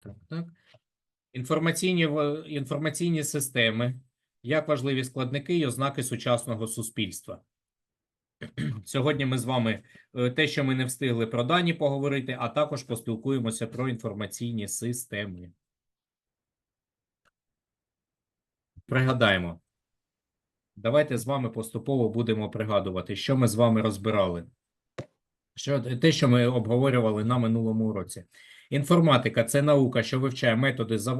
Так, так. Інформаційні, інформаційні системи. Як важливі складники і ознаки сучасного суспільства. Сьогодні ми з вами е, те, що ми не встигли про дані поговорити, а також поспілкуємося про інформаційні системи. Пригадаємо. Давайте з вами поступово будемо пригадувати, що ми з вами розбирали. Що, те, що ми обговорювали на минулому уроці. Інформатика це наука, що вивчає методи, е,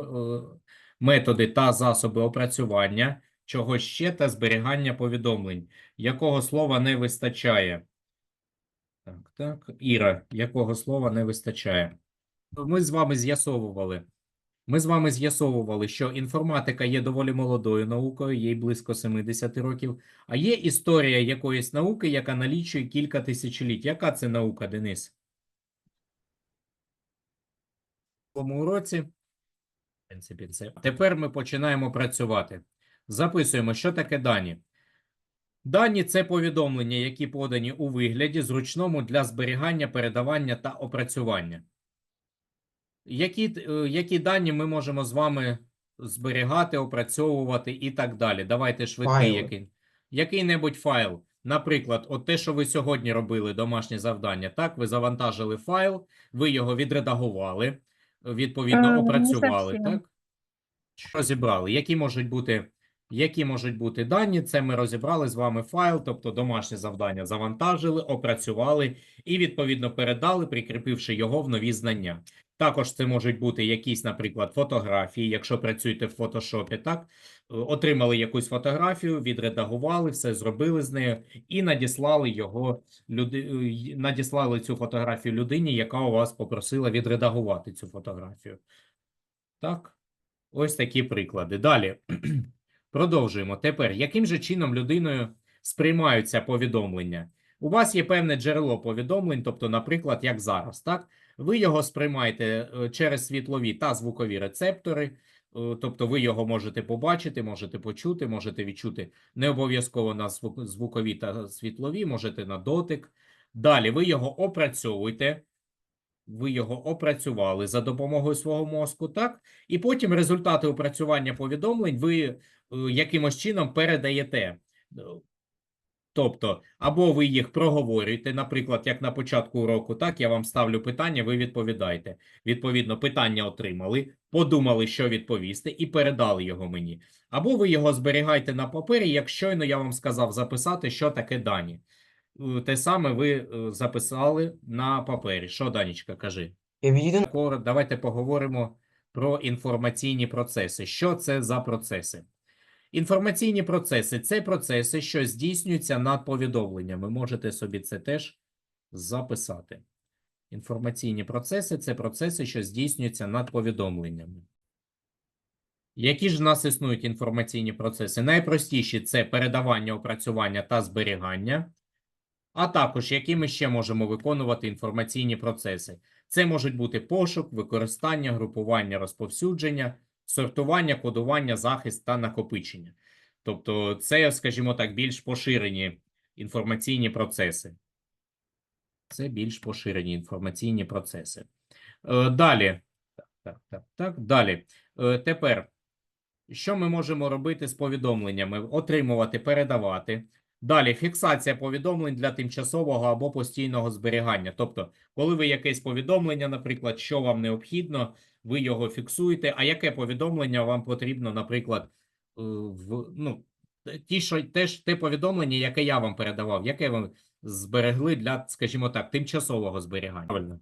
методи та засоби опрацювання, чого ще та зберігання повідомлень, якого слова не вистачає. Так, так. Іра, якого слова не вистачає? Ми з вами з'ясовували. Ми з вами з'ясовували, що інформатика є доволі молодою наукою, їй близько 70 років, а є історія якоїсь науки, яка налічує кілька тисячоліть. Яка це наука, Денис? Цьому уроці. В принципі, це. Тепер ми починаємо працювати. Записуємо, що таке дані. Дані це повідомлення, які подані у вигляді зручному для зберігання, передавання та опрацювання. Які, е, які дані ми можемо з вами зберігати, опрацьовувати і так далі? Давайте швидкий який. Який-небудь файл. Наприклад, от те, що ви сьогодні робили, домашнє завдання. Так, ви завантажили файл, ви його відредагували, відповідно, Е, опрацювали, так так? Розібрали. Які можуть бути, які можуть бути дані? Це ми розібрали з вами файл, тобто домашнє завдання завантажили, опрацювали і відповідно передали, прикріпивши його в нові знання. Також це можуть бути якісь, наприклад, фотографії, якщо працюєте в фотошопі, так? Отримали якусь фотографію, відредагували, все зробили з нею і надіслали його люди... надіслали цю фотографію людині, яка у вас попросила відредагувати цю фотографію. Так? Ось такі приклади. Далі. Продовжуємо. Тепер, яким же чином людиною сприймаються повідомлення? У вас є певне джерело повідомлень, тобто, наприклад, як зараз, так? Ви його сприймаєте е, через світлові та звукові рецептори, е, тобто ви його можете побачити, можете почути, можете відчути не обов'язково на звукові та світлові, можете на дотик. Далі ви його опрацьовуєте, ви його опрацювали за допомогою свого мозку, так? І потім результати опрацювання повідомлень ви е, якимось чином передаєте. Тобто, або ви їх проговорюєте, наприклад, як на початку уроку, так, я вам ставлю питання, ви відповідаєте. Відповідно, питання отримали, подумали, що відповісти, і передали його мені. Або ви його зберігаєте на папері, як щойно я вам сказав записати, що таке дані. Е, Те саме ви е, записали на папері. Що, Данічка, кажи? Давайте поговоримо про інформаційні процеси. Що це за процеси? Інформаційні процеси це процеси, що здійснюються над повідомленнями. Можете собі це теж записати. Інформаційні процеси це процеси, що здійснюються над повідомленнями. Які ж в нас існують інформаційні процеси? Найпростіші це передавання, опрацювання та зберігання. А також, які ми ще можемо виконувати інформаційні процеси. Це можуть бути пошук, використання, групування, розповсюдження, сортування, кодування, захист та накопичення. Тобто, це, скажімо так, більш поширені інформаційні процеси. Це більш поширені інформаційні процеси. Е, Далі. Так, так, так, так. Далі. Е, Тепер, що ми можемо робити з повідомленнями? Отримувати, передавати. Далі фіксація повідомлень для тимчасового або постійного зберігання. Тобто, коли ви якесь повідомлення, наприклад, що вам необхідно, ви його фіксуєте. А яке повідомлення вам потрібно, наприклад, е, в ну, ті, що теж те повідомлення, яке я вам передавав, яке ви зберегли для, скажімо так, тимчасового зберігання. Правильно.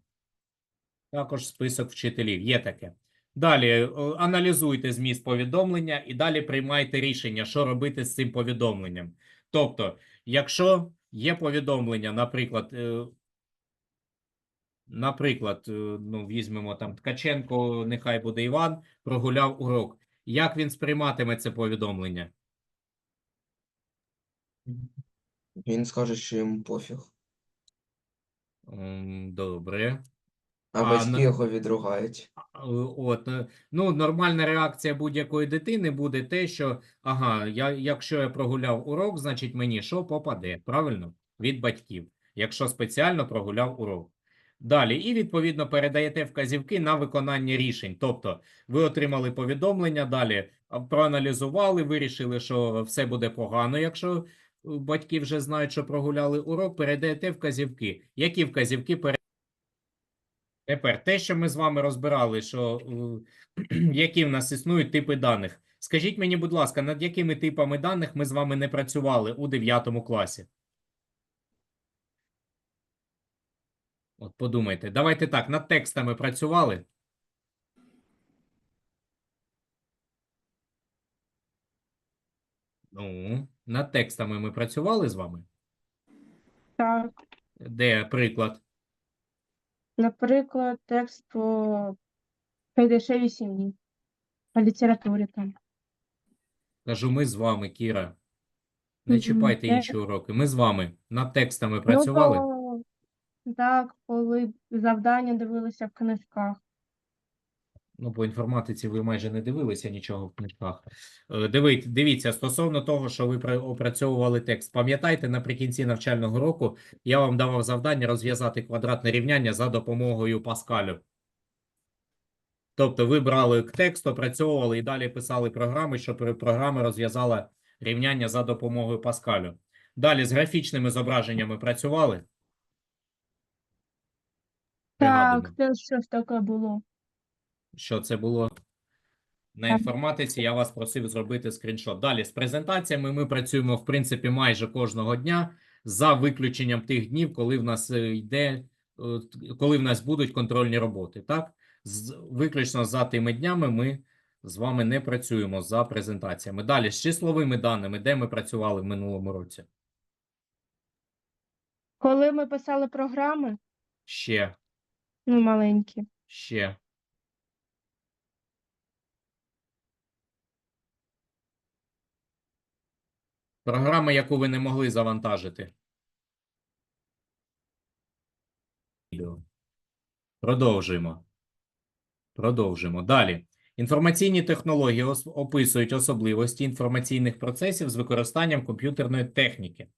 Також список вчителів. Є таке. Далі е, аналізуйте зміст повідомлення і далі приймайте рішення, що робити з цим повідомленням. Тобто, якщо є повідомлення, наприклад, е, наприклад, е, ну, візьмемо там Ткаченко, нехай буде Іван, прогуляв урок. Як він сприйматиме це повідомлення? Він скаже, що йому пофіг. Добре. А батьки ну- його відругають. От, е, ну, нормальна реакція будь-якої дитини буде те, що ага, я, якщо я прогуляв урок, значить мені що попаде, правильно? Від батьків, якщо спеціально прогуляв урок. Далі, і відповідно передаєте вказівки на виконання рішень. Тобто, ви отримали повідомлення, далі проаналізували, вирішили, що все буде погано, якщо е, батьки вже знають, що прогуляли урок, передаєте вказівки. Які вказівки пере... Тепер те, що ми з вами розбирали, що е, які в нас існують типи даних. Скажіть мені, будь ласка, над якими типами даних ми з вами не працювали у 9 класі? От подумайте. Давайте так, над текстами працювали? Ну, над текстами ми працювали з вами? Так, Де приклад? Наприклад, текст по ПДШ сім'ї, по літературі там. Кажу, ми з вами, Кіра. Не Мгм. чіпайте Е. інші уроки. Ми з вами над текстами Ну, працювали? то, так, коли завдання дивилися в книжках. Ну, по інформатиці ви майже не дивилися нічого в книжках. Е, Дивіться, дивіться, стосовно того, що ви опрацьовували текст, пам'ятайте, наприкінці навчального року я вам давав завдання розв'язати квадратне рівняння за допомогою Паскалю. Тобто ви брали текст, опрацьовували і далі писали програми, щоб програма розв'язала рівняння за допомогою Паскалю. Далі з графічними зображеннями працювали? Так, це щось таке було. Що це було на інформатиці. Я вас просив зробити скріншот. Далі з презентаціями ми працюємо в принципі майже кожного дня, за виключенням тих днів, коли в нас е, йде, е, коли в нас будуть контрольні роботи. Так, з виключно за тими днями ми з вами не працюємо за презентаціями. Далі з числовими даними, де ми працювали в минулому році. Коли ми писали програми, Ще, ну, маленькі, ще. Програма, яку ви не могли завантажити. Продовжуємо. Продовжуємо. Далі. Інформаційні технології описують особливості інформаційних процесів з використанням комп'ютерної техніки.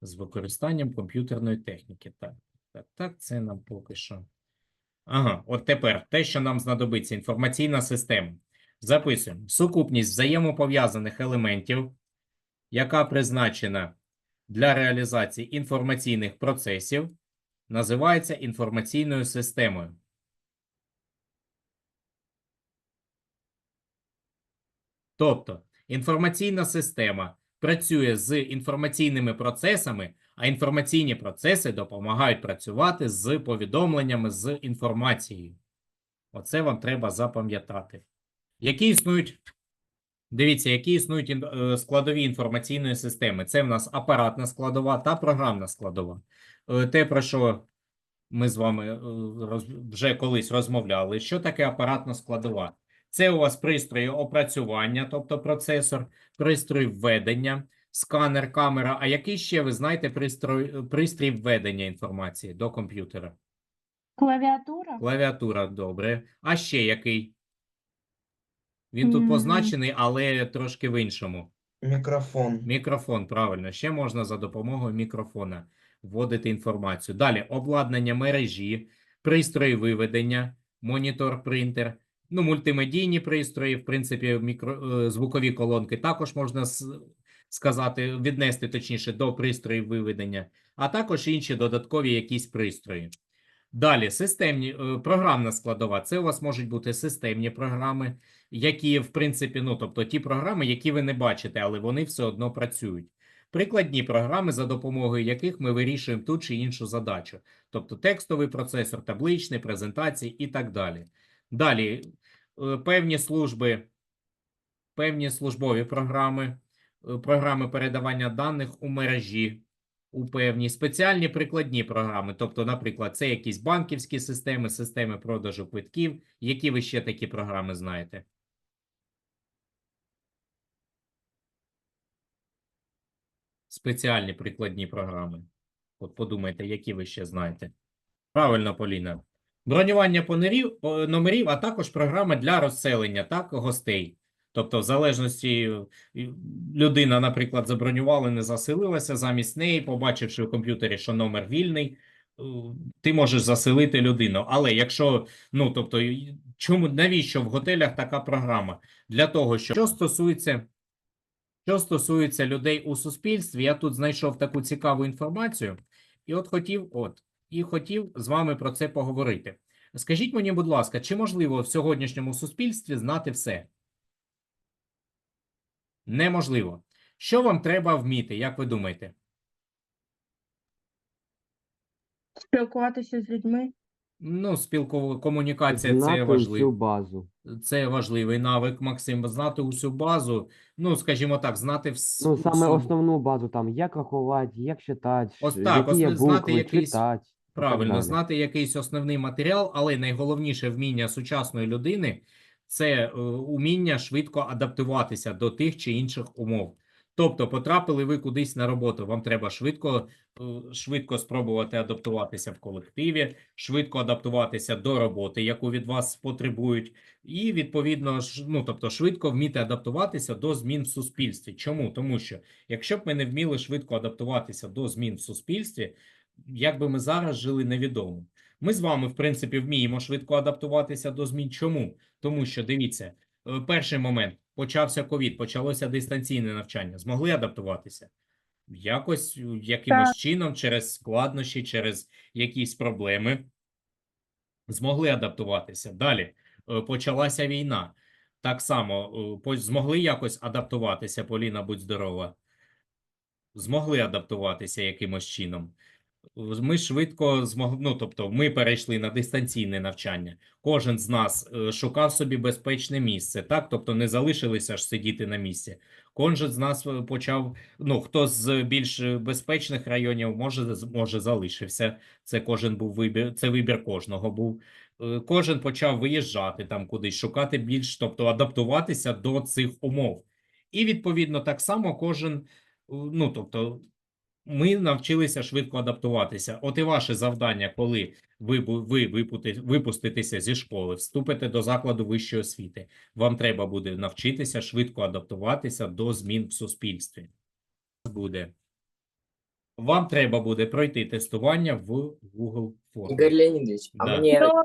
З використанням комп'ютерної техніки. Так, так, так, це нам поки що. Ага, от тепер те, що нам знадобиться, інформаційна система. Записуємо. Сукупність взаємопов'язаних елементів, яка призначена для реалізації інформаційних процесів, називається інформаційною системою. Тобто, інформаційна система працює з інформаційними процесами, а інформаційні процеси допомагають працювати з повідомленнями, з інформацією. Оце вам треба запам'ятати. Які існують, дивіться, які існують е, складові інформаційної системи. Це в нас апаратна складова та програмна складова. Е, Те, про що ми з вами е, вже колись розмовляли. Що таке апаратна складова? Це у вас пристрої опрацювання, тобто процесор, пристрій введення, сканер, камера. А який ще ви знаєте пристрій, пристрій введення інформації до комп'ютера? клавіатура, Клавіатура, добре. А ще який? Він тут Мгм. позначений, але трошки в іншому. Мікрофон. Мікрофон, правильно. Ще можна за допомогою мікрофона вводити інформацію. Далі обладнання мережі, пристрої виведення, монітор, принтер, ну, мультимедійні пристрої, в принципі, мікро, е, звукові колонки також можна с- сказати, віднести точніше до пристроїв виведення, а також інші додаткові якісь пристрої. Далі, системні, е, програмна складова. Це у вас можуть бути системні програми, які, в принципі, ну, тобто ті програми, які ви не бачите, але вони все одно працюють. Прикладні програми, за допомогою яких ми вирішуємо ту чи іншу задачу, тобто текстовий процесор, табличний, презентації і так далі. Далі, е, певні служби, певні службові програми, е, програми передавання даних у мережі, у певні спеціальні прикладні програми. Тобто, наприклад, це якісь банківські системи, системи продажу квитків. Які ви ще такі програми знаєте? Спеціальні прикладні програми. От подумайте, які ви ще знаєте. Правильно, Поліна. Бронювання понерів- по- номерів, а також програми для розселення так, гостей. Тобто, в залежності е, людина, наприклад, забронювала, не заселилася, замість неї, побачивши в комп'ютері, що номер вільний, е, ти можеш заселити людину. Але якщо, ну тобто, чому навіщо в готелях така програма? Для того, що, що стосується. Що стосується людей у суспільстві, я тут знайшов таку цікаву інформацію, і от хотів, от, і хотів з вами про це поговорити. Скажіть мені, будь ласка, чи можливо в сьогоднішньому суспільстві знати все? Неможливо. Що вам треба вміти, як ви думаєте? Спілкуватися з людьми. Ну, спілкова комунікація це важливо. всю базу. Це важливий навик, Максим. Знати усю базу. Ну, скажімо так, знати вс... Ну, саме усю- основну базу там, як рахувати, як читати, Ось так, які є знати букви, якийсь- читати. Правильно, знати якийсь основний матеріал, але найголовніше вміння сучасної людини це е, уміння швидко адаптуватися до тих чи інших умов. Тобто, потрапили ви кудись на роботу, вам треба швидко, е, швидко спробувати адаптуватися в колективі, швидко адаптуватися до роботи, яку від вас потребують, і відповідно ну тобто, швидко вміти адаптуватися до змін в суспільстві. Чому? Тому що якщо б ми не вміли швидко адаптуватися до змін в суспільстві, як би ми зараз жили, невідомо. Ми з вами, в принципі, вміємо швидко адаптуватися до змін. Чому? Тому що дивіться, е, перший момент почався ковід, почалося дистанційне навчання. Змогли адаптуватися? Якось е, якимось чином, через складнощі, через якісь проблеми. Змогли адаптуватися. Далі е, почалася війна. Так само змогли якось адаптуватися, Поліна, будь здорова. Змогли адаптуватися якимось чином. Ми швидко змогли, ну тобто, ми перейшли на дистанційне навчання. Кожен з нас е, шукав собі безпечне місце, так? Тобто не залишилися ж сидіти на місці. Кожен з нас е, почав, ну хто з більш е, безпечних районів, може, може залишився. Це кожен був вибір, це вибір кожного був. Кожен почав виїжджати там кудись, шукати більш, тобто адаптуватися до цих умов. І відповідно так само кожен, ну тобто, ми навчилися швидко адаптуватися. От і ваше завдання, коли ви, ви випуститеся зі школи, вступите до закладу вищої освіти, вам треба буде навчитися швидко адаптуватися до змін в суспільстві. Буде. Вам треба буде пройти тестування в Google формі. Игорь Леонидович, а Да. мне Ну,